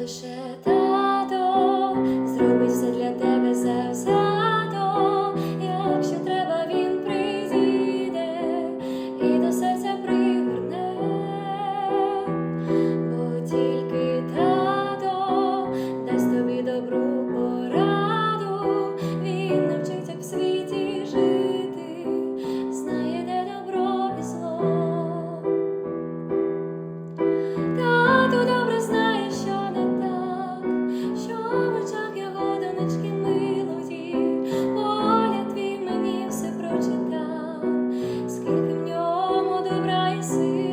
лише так. see.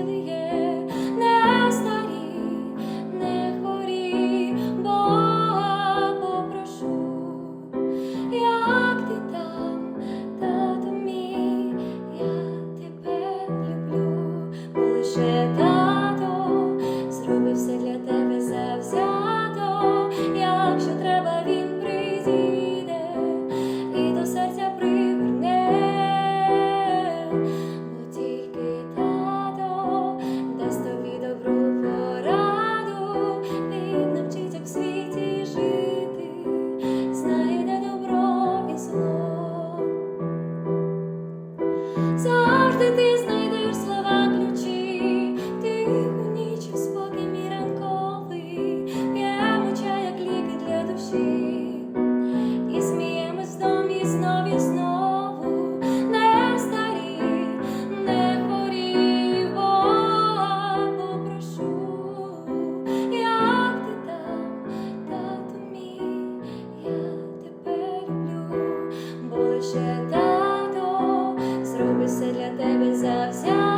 веселя тебе завзяв.